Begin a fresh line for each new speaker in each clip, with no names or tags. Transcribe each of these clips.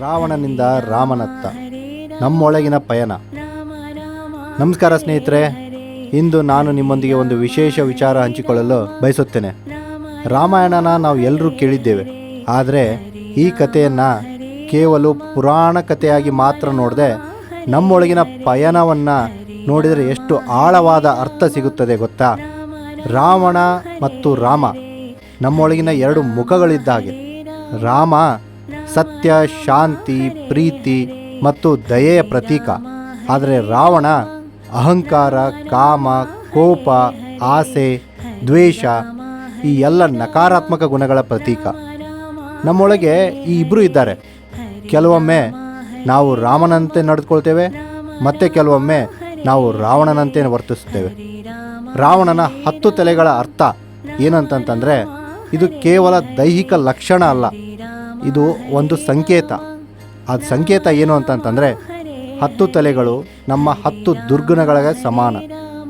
ರಾವಣನಿಂದ ರಾಮನತ್ತ. ನಮ್ಮೊಳಗಿನ ಪಯಣ. ನಮಸ್ಕಾರ ಸ್ನೇಹಿತರೆ, ಇಂದು ನಾನು ನಿಮ್ಮೊಂದಿಗೆ ಒಂದು ವಿಶೇಷ ವಿಚಾರ ಹಂಚಿಕೊಳ್ಳಲು ಬಯಸುತ್ತೇನೆ. ರಾಮಾಯಣನ ನಾವು ಎಲ್ಲರೂ ಕೇಳಿದ್ದೇವೆ. ಆದರೆ ಈ ಕಥೆಯನ್ನು ಕೇವಲ ಪುರಾಣ ಕಥೆಯಾಗಿ ಮಾತ್ರ ನೋಡದೆ ನಮ್ಮೊಳಗಿನ ಪಯಣವನ್ನು ನೋಡಿದರೆ ಎಷ್ಟು ಆಳವಾದ ಅರ್ಥ ಸಿಗುತ್ತದೆ ಗೊತ್ತಾ? ರಾವಣ ಮತ್ತು ರಾಮ ನಮ್ಮೊಳಗಿನ ಎರಡು ಮುಖಗಳಿದ್ದ ಹಾಗೆ. ರಾಮ ಸತ್ಯ, ಶಾಂತಿ, ಪ್ರೀತಿ ಮತ್ತು ದಯೆಯ ಪ್ರತೀಕ. ಆದರೆ ರಾವಣ ಅಹಂಕಾರ, ಕಾಮ, ಕೋಪ, ಆಸೆ, ದ್ವೇಷ ಈ ಎಲ್ಲ ನಕಾರಾತ್ಮಕ ಗುಣಗಳ ಪ್ರತೀಕ. ನಮ್ಮೊಳಗೆ ಈ ಇಬ್ಬರು ಇದ್ದಾರೆ. ಕೆಲವೊಮ್ಮೆ ನಾವು ರಾಮನಂತೆ ನಡೆದುಕೊಳ್ತೇವೆ, ಮತ್ತೆ ಕೆಲವೊಮ್ಮೆ ನಾವು ರಾವಣನಂತೆ ವರ್ತಿಸುತ್ತೇವೆ. ರಾವಣನ ಹತ್ತು ತಲೆಗಳ ಅರ್ಥ ಏನಂತಂತಂದರೆ ಇದು ಕೇವಲ ದೈಹಿಕ ಲಕ್ಷಣ ಅಲ್ಲ. ಇದು ಒಂದು ಸಂಕೇತ. ಆ ಸಂಕೇತ ಏನು ಅಂತಂತಂದರೆ ಹತ್ತು ತಲೆಗಳು ನಮ್ಮ ಹತ್ತು ದುರ್ಗುಣಗಳಿಗೆ ಸಮಾನ.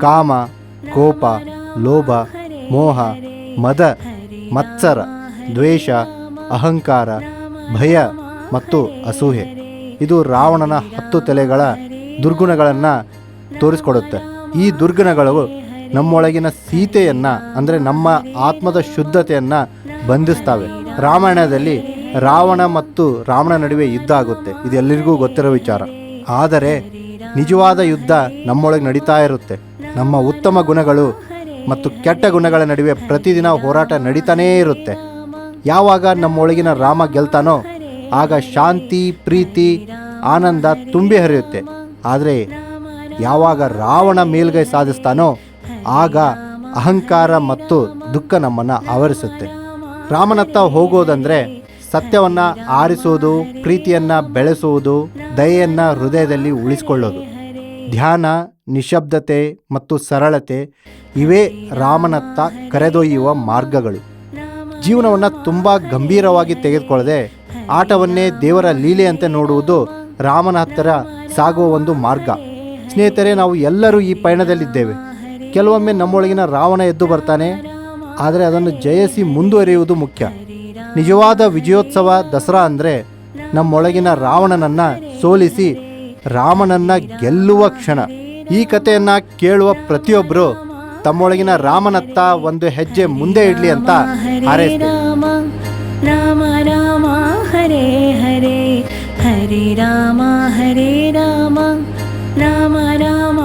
ಕಾಮ, ಕೋಪ, ಲೋಭ, ಮೋಹ, ಮದ, ಮತ್ಸರ, ದ್ವೇಷ, ಅಹಂಕಾರ, ಭಯ ಮತ್ತು ಅಸೂಹೆ ಇದು ರಾವಣನ ಹತ್ತು ತಲೆಗಳ ದುರ್ಗುಣಗಳನ್ನು ತೋರಿಸ್ಕೊಡುತ್ತೆ. ಈ ದುರ್ಗುಣಗಳು ನಮ್ಮೊಳಗಿನ ಸೀತೆಯನ್ನು, ಅಂದರೆ ನಮ್ಮ ಆತ್ಮದ ಶುದ್ಧತೆಯನ್ನು ಬಂಧಿಸ್ತಾವೆ. ರಾಮಾಯಣದಲ್ಲಿ ರಾವಣ ಮತ್ತು ರಾವಣ ನಡುವೆ ಯುದ್ಧ ಆಗುತ್ತೆ. ಇದು ಎಲ್ಲರಿಗೂ ಗೊತ್ತಿರೋ ವಿಚಾರ. ಆದರೆ ನಿಜವಾದ ಯುದ್ಧ ನಮ್ಮೊಳಗೆ ನಡೀತಾ ಇರುತ್ತೆ. ನಮ್ಮ ಉತ್ತಮ ಗುಣಗಳು ಮತ್ತು ಕೆಟ್ಟ ಗುಣಗಳ ನಡುವೆ ಪ್ರತಿದಿನ ಹೋರಾಟ ನಡೀತಾನೇ ಇರುತ್ತೆ. ಯಾವಾಗ ನಮ್ಮೊಳಗಿನ ರಾಮ ಗೆಲ್ತಾನೋ, ಆಗ ಶಾಂತಿ, ಪ್ರೀತಿ, ಆನಂದ ತುಂಬಿ ಹರಿಯುತ್ತೆ. ಆದರೆ ಯಾವಾಗ ರಾವಣ ಮೇಲ್ಗೈ ಸಾಧಿಸ್ತಾನೋ ಆಗ ಅಹಂಕಾರ ಮತ್ತು ದುಃಖ ನಮ್ಮನ್ನು ಆವರಿಸುತ್ತೆ. ರಾಮನತ್ತ ಹೋಗೋದಂದ್ರೆ ಸತ್ಯವನ್ನ ಆರಿಸುವುದು, ಪ್ರೀತಿಯನ್ನು ಬೆಳೆಸುವುದು, ದಯೆಯನ್ನ ಹೃದಯದಲ್ಲಿ ಉಳಿಸಿಕೊಳ್ಳೋದು. ಧ್ಯಾನ, ನಿಶಬ್ದತೆ ಮತ್ತು ಸರಳತೆ ಇವೇ ರಾಮನತ್ತ ಕರೆದೊಯ್ಯುವ ಮಾರ್ಗಗಳು. ಜೀವನವನ್ನು ತುಂಬ ಗಂಭೀರವಾಗಿ ತೆಗೆದುಕೊಳ್ಳದೆ ಆಟವನ್ನೇ ದೇವರ ಲೀಲೆಯಂತೆ ನೋಡುವುದು ರಾಮನ ಹತ್ತಿರ ಸಾಗುವ ಒಂದು ಮಾರ್ಗ. ಸ್ನೇಹಿತರೆ, ನಾವು ಎಲ್ಲರೂ ಈ ಪಯಣದಲ್ಲಿದ್ದೇವೆ. ಕೆಲವೊಮ್ಮೆ ನಮ್ಮೊಳಗಿನ ರಾವಣ ಎದ್ದು ಬರ್ತಾನೆ, ಆದರೆ ಅದನ್ನು ಜಯಿಸಿ ಮುಂದುವರಿಯುವುದು ಮುಖ್ಯ. ನಿಜವಾದ ವಿಜಯೋತ್ಸವ ದಸರಾ ಅಂದರೆ ನಮ್ಮೊಳಗಿನ ರಾವಣನನ್ನು ಸೋಲಿಸಿ ರಾಮನನ್ನು ಗೆಲ್ಲುವ ಕ್ಷಣ. ಈ ಕಥೆಯನ್ನು ಕೇಳುವ ಪ್ರತಿಯೊಬ್ಬರು ತಮ್ಮೊಳಗಿನ ರಾಮನತ್ತ ಒಂದು ಹೆಜ್ಜೆ ಮುಂದೆ ಇಡ್ಲಿ ಅಂತ ಹರೇ
ರಾಮ ರಾಮ ರಾಮ, ಹರೇ ಹರೇ ಹರೇ, ರಾಮ ಹರೇ, ರಾಮ ರಾಮ ರಾಮ